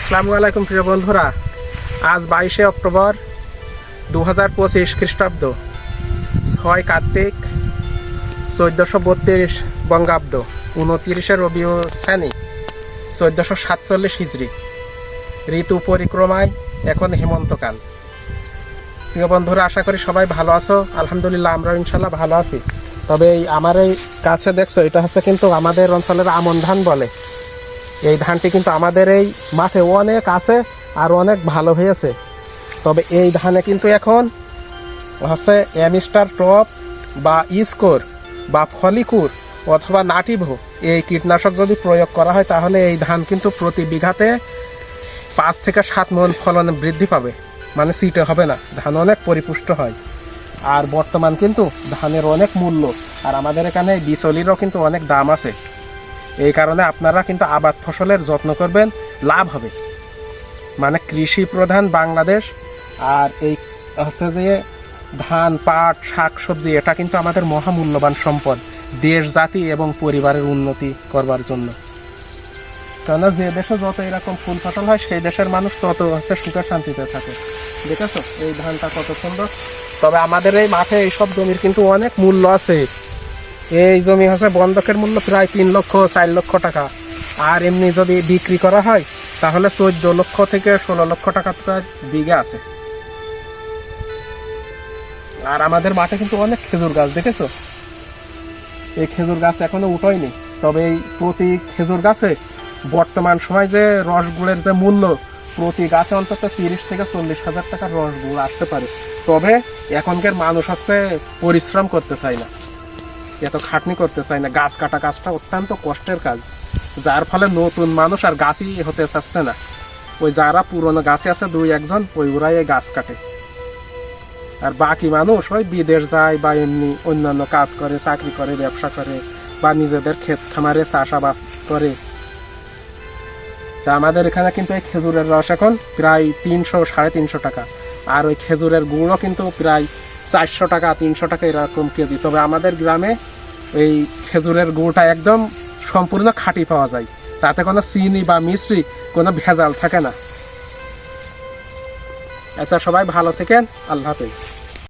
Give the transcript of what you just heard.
আসসালামু আলাইকুম প্রিয় বন্ধুরা। আজ বাইশে অক্টোবর দু হাজার পঁচিশ খ্রিস্টাব্দ, ছয় কার্তিক, চোদ্দোশো বত্রিশ বঙ্গাব্দ, উনতিরিশে রবিউ শ্রেণি চোদ্দোশো সাতচল্লিশ হিজড়ি। ঋতু পরিক্রমায় এখন হেমন্তকাল। প্রিয় বন্ধুরা, আশা করি সবাই ভালো আছো। আলহামদুলিল্লাহ আমরা ইনশাল্লাহ ভালো আছি। তবে এই আমার এই কাছে দেখছ, এটা হচ্ছে কিন্তু আমাদের অঞ্চলের আমন ধান বলে। এই ধানটি কিন্তু আমাদের এই মাঠে অনেক আছে আর অনেক ভালো হয়েছে। তবে এই ধানে কিন্তু এখন হচ্ছে অ্যামিস্টার টপ বা ইস্কোর বা ফলিকুর অথবা নাটিভো। এই কীটনাশক যদি প্রয়োগ করা হয়, তাহলে এই ধান কিন্তু প্রতি বিঘাতে পাঁচ থেকে সাত মন ফলন বৃদ্ধি পাবে। মানে সিটে হবে না, ধান অনেক পরিপুষ্ট হয়। আর বর্তমান কিন্তু ধানের অনেক মূল্য। আর আমাদের এখানে বিচলিরও কিন্তু অনেক দাম আছে। এই কারণে আপনারা কিন্তু আবাদ ফসলের যত্ন করবেন, লাভ হবে। মানে কৃষি প্রধান বাংলাদেশ, আর এই হচ্ছে যে ধান, পাট, শাক, সবজি, এটা কিন্তু আমাদের মহামূল্যবান সম্পদ, দেশ, জাতি এবং পরিবারের উন্নতি করবার জন্য। কেননা যে দেশে যত এরকম ফুল ফসল হয়, সেই দেশের মানুষ তত হচ্ছে সুখে শান্তিতে থাকে। দেখেছ? এই ধানটা কত সুন্দর। তবে আমাদের এই মাঠে এইসব জমির কিন্তু অনেক মূল্য আছে। এই জমি হচ্ছে বন্ধকের মূল্য প্রায় তিন লক্ষ, চার লক্ষ টাকা। আর এমনি যদি বিক্রি করা হয়, তাহলে চোদ্দ লক্ষ থেকে ষোলো লক্ষ টাকা প্রায় বিঘা আছে। আর আমাদের মাঠে কিন্তু অনেক খেজুর গাছ, দেখেছ? এই খেজুর গাছ এখনও উঠোয়নি। তবে এই প্রতি খেজুর গাছে বর্তমান সময় যে রসগুড়ের যে মূল্য, প্রতি গাছে অন্তত তিরিশ থেকে চল্লিশ হাজার টাকার রসগুড় আসতে পারে। তবে এখনকার মানুষ হচ্ছে পরিশ্রম করতে চায় না। এত খাটনি করতে চায় না। গাছ কাটা কাজটা অত্যন্ত কষ্টের কাজ। যার ফলে নতুন মানুষ আর গাছই হতে চাচ্ছে না। ওই যারা পুরনো গাছে আছে দুই একজন, ওই ওরাই এই গাছ কাটে। আর বাকি মানুষ ওই বিদেশ যায় বা এমনি অন্যান্য কাজ করে, চাকরি করে, ব্যবসা করে, বা নিজেদের ক্ষেত খামারে চাষাবাদ করে। তা আমাদের এখানে কিন্তু এই খেজুরের রস এখন প্রায় তিনশো, সাড়ে তিনশো টাকা। আর ওই খেজুরের গুঁড়ও কিন্তু প্রায় চারশো টাকা, তিনশো টাকা এরকম কেজি। তবে আমাদের গ্রামে এই খেজুরের গুড়টা একদম সম্পূর্ণ খাঁটি পাওয়া যায়। তাতে কোনো চিনি বা মিশ্রি কোনো ভেজাল থাকে না। আচ্ছা সবাই ভালো থেকেন। আল্লাহ হাফেজ।